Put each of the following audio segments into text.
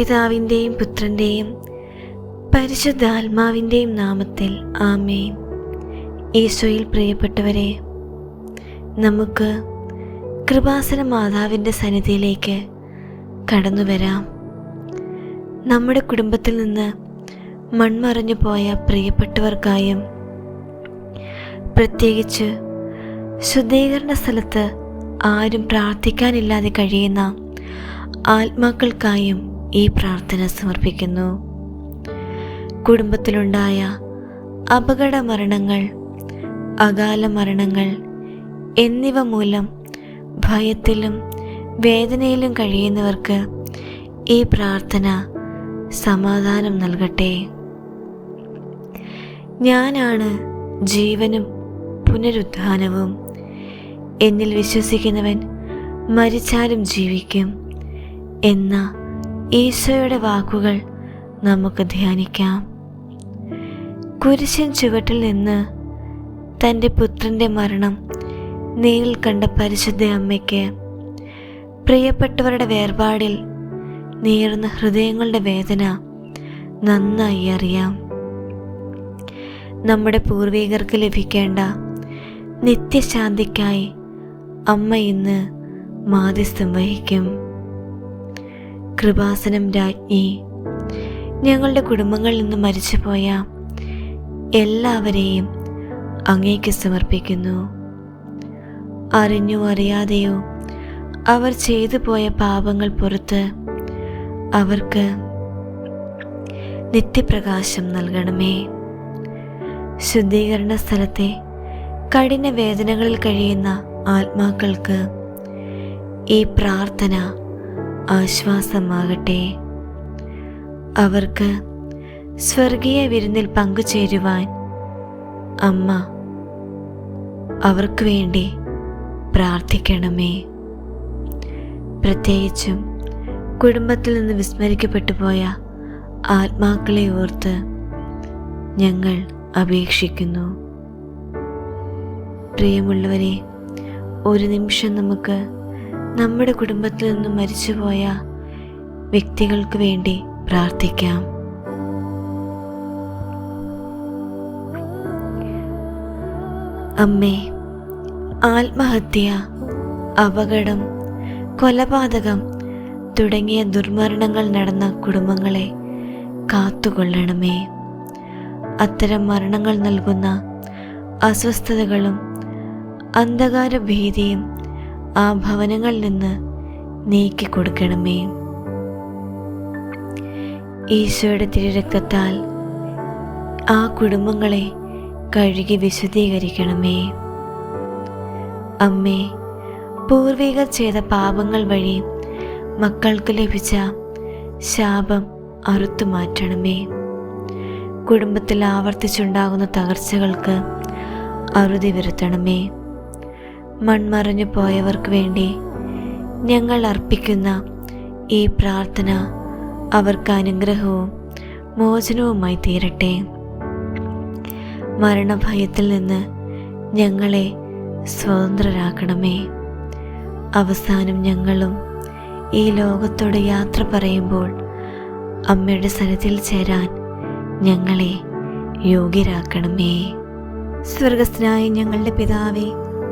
പിതാവിന്റെയും പുത്രന്റെയും പരിശുദ്ധാത്മാവിന്റെയും നാമത്തിൽ ആമേ ഈശോയിൽ പ്രിയപ്പെട്ടവരെ നമുക്ക് കൃപാസന മാതാവിന്റെ സന്നിധിയിലേക്ക് കടന്നു വരാം. നമ്മുടെ കുടുംബത്തിൽ നിന്ന് മൺമറഞ്ഞു പോയ പ്രിയപ്പെട്ടവർക്കായും പ്രത്യേകിച്ച് ശുദ്ധീകരണ സ്ഥലത്ത് ആരും പ്രാർത്ഥിക്കാനില്ലാതെ കഴിയുന്ന ആത്മാക്കൾക്കായും ഈ പ്രാർത്ഥന സമർപ്പിക്കുന്നു. കുടുംബത്തിലുണ്ടായ അപകട മരണങ്ങൾ അകാല മരണങ്ങൾ എന്നിവ മൂലം ഭയത്തിലും വേദനയിലും കഴിയുന്നവർക്ക് ഈ പ്രാർത്ഥന സമാധാനം നൽകട്ടെ. ഞാനാണ് ജീവനും പുനരുത്ഥാനവും. എന്നിൽ വിശ്വസിക്കുന്നവൻ മരിച്ചാലും ജീവിക്കും എന്ന ഈശോയുടെ വാക്കുകൾ നമുക്ക് ധ്യാനിക്കാം. കുരിശൻ ചുവട്ടിൽ നിന്ന് തന്റെ പുത്രന്റെ മരണം നേരിൽ കണ്ട പരിശുദ്ധ അമ്മയ്ക്ക് പ്രിയപ്പെട്ടവരുടെ വേർപാടിൽ നീറുന്ന ഹൃദയങ്ങളുടെ വേദന നന്നായി അറിയാം. നമ്മുടെ പൂർവികർക്ക് ലഭിക്കേണ്ട നിത്യശാന്തിക്കായി അമ്മ ഇന്ന് മാധ്യസ്ഥം വഹിക്കും. കൃപാസനം രാജ്ഞി. ഞങ്ങളുടെ കുടുംബങ്ങളിൽ നിന്ന് മരിച്ചുപോയ എല്ലാവരെയും അങ്ങേക്ക് സമർപ്പിക്കുന്നു. അറിഞ്ഞോ അറിയാതെയോ അവർ ചെയ്തു പോയ പാപങ്ങൾ പുറത്ത് അവർക്ക് നിത്യപ്രകാശം നൽകണമേ. ശുദ്ധീകരണ സ്ഥലത്തെ കഠിന വേദനകളിൽ കഴിയുന്ന ആത്മാക്കൾക്ക് ഈ പ്രാർത്ഥന ആശ്വാസമാകട്ടെ. അവർക്ക് സ്വർഗീയ വിരുന്നിൽ പങ്കുചേരുവാൻ അമ്മ അവർക്ക് വേണ്ടി പ്രാർത്ഥിക്കണമേ. പ്രത്യേകിച്ചും കുടുംബത്തിൽ നിന്ന് വിസ്മരിക്കപ്പെട്ടു പോയ ആത്മാക്കളെ ഓർത്ത് ഞങ്ങൾ അപേക്ഷിക്കുന്നു. പ്രിയമുള്ളവരെ ഒരു നിമിഷം നമുക്ക് നമ്മുടെ കുടുംബത്തിൽ നിന്നും മരിച്ചുപോയ വ്യക്തികൾക്ക് വേണ്ടി പ്രാർത്ഥിക്കാം. അമ്മേ ആത്മഹത്യ അപകടം കൊലപാതകം തുടങ്ങിയ ദുർമരണങ്ങൾ നടന്ന കുടുംബങ്ങളെ കാത്തുകൊള്ളണമേ. അത്തരം മരണങ്ങൾ നൽകുന്ന അസ്വസ്ഥതകളും അന്ധകാര ഭീതിയും ആ ഭവനങ്ങളിൽ നിന്ന് നീക്കി കൊടുക്കണമേ. ഈശോയുടെ തിരുരക്തത്താൽ ആ കുടുംബങ്ങളെ കഴുകി വിശുദ്ധീകരിക്കണമേ. അമ്മേ പൂർവികർ ചെയ്ത പാപങ്ങൾ വഴി മക്കൾക്ക് ലഭിച്ച ശാപം അറുത്തു മാറ്റണമേ കുടുംബത്തിൽ ആവർത്തിച്ചുണ്ടാകുന്ന തകർച്ചകൾക്ക് അറുതി വരുത്തണമേ മൺമറഞ്ഞു പോയവർക്ക് വേണ്ടി ഞങ്ങൾ അർപ്പിക്കുന്ന ഈ പ്രാർത്ഥന അവർക്ക് അനുഗ്രഹവും മോചനവുമായി തീരട്ടെ. മരണഭയത്തിൽ നിന്ന് ഞങ്ങളെ സ്വതന്ത്രരാക്കണമേ. അവസാനം ഞങ്ങളും ഈ ലോകത്തോട് യാത്ര പറയുമ്പോൾ അമ്മയുടെ സനത്തിൽ ചേരാൻ ഞങ്ങളെ യോഗ്യരാക്കണമേ. സ്വർഗസ്ഥനായ ഞങ്ങളുടെ പിതാവേ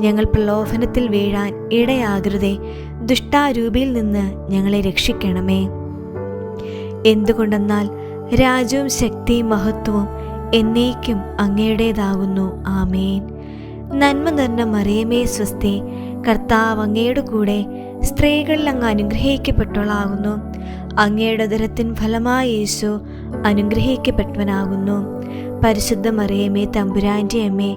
ഞങ്ങൾ പ്രലോഭനത്തിൽ വീഴാൻ ഇടയാകരുതേ. ദുഷ്ടാരൂപിയിൽ നിന്ന് ഞങ്ങളെ രക്ഷിക്കണമേ. എന്തുകൊണ്ടെന്നാൽ രാജ്യവും ശക്തിയും മഹത്വവും എന്നേക്കും അങ്ങയുടേതാകുന്നു. ആമേൻ. നന്മ നിറഞ്ഞ മറിയമേ സ്വസ്തി. കർത്താവ് അങ്ങയുടെ കൂടെ സ്ത്രീകളിൽ അങ്ങ് അനുഗ്രഹിക്കപ്പെട്ടവളാകുന്നു. അങ്ങയുടെ ദരത്തിൻ ഫലമായ യേശു അനുഗ്രഹിക്കപ്പെട്ടവനാകുന്നു. പരിശുദ്ധ മറിയമേ തമ്പുരാന്റെ അമ്മേ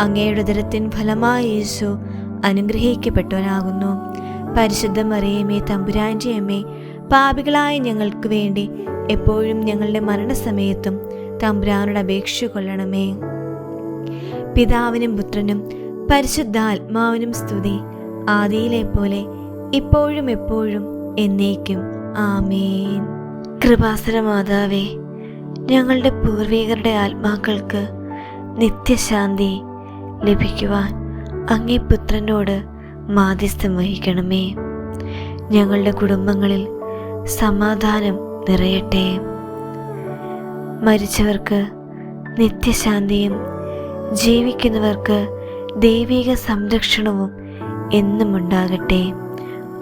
അങ്ങയുടെ ഉദരത്തിൻ ഫലമായ യേശു അനുഗ്രഹിക്കപ്പെട്ടവനാകുന്നു. പരിശുദ്ധ മറിയമ്മേ തമ്പുരാന്റെ അമ്മേ പാപികളായ ഞങ്ങൾക്ക് വേണ്ടി എപ്പോഴും ഞങ്ങളുടെ മരണസമയത്തും തമ്പുരാനോട് അപേക്ഷ കൊള്ളണമേ. പിതാവിനും പുത്രനും പരിശുദ്ധാത്മാവിനും സ്തുതി ആദിയിലെ പോലെ ഇപ്പോഴും എപ്പോഴും എന്നേക്കും. ആമേൻ. കൃപാസന മാതാവേ ഞങ്ങളുടെ പൂർവികരുടെ ആത്മാക്കൾക്ക് നിത്യശാന്തി ലഭിക്കുവാൻ അങ്ങേ പുത്രനോട് മാധ്യസ്ഥം വഹിക്കണമേ. ഞങ്ങളുടെ കുടുംബങ്ങളിൽ സമാധാനം നിറയട്ടെ. മരിച്ചവർക്ക് നിത്യശാന്തിയും ജീവിക്കുന്നവർക്ക് ദൈവിക സംരക്ഷണവും എന്നും ഉണ്ടാകട്ടെ.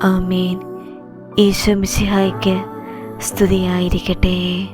ആമേൻ. ഈശോ മിശിഹായ്ക്ക് സ്തുതിയായിരിക്കട്ടെ.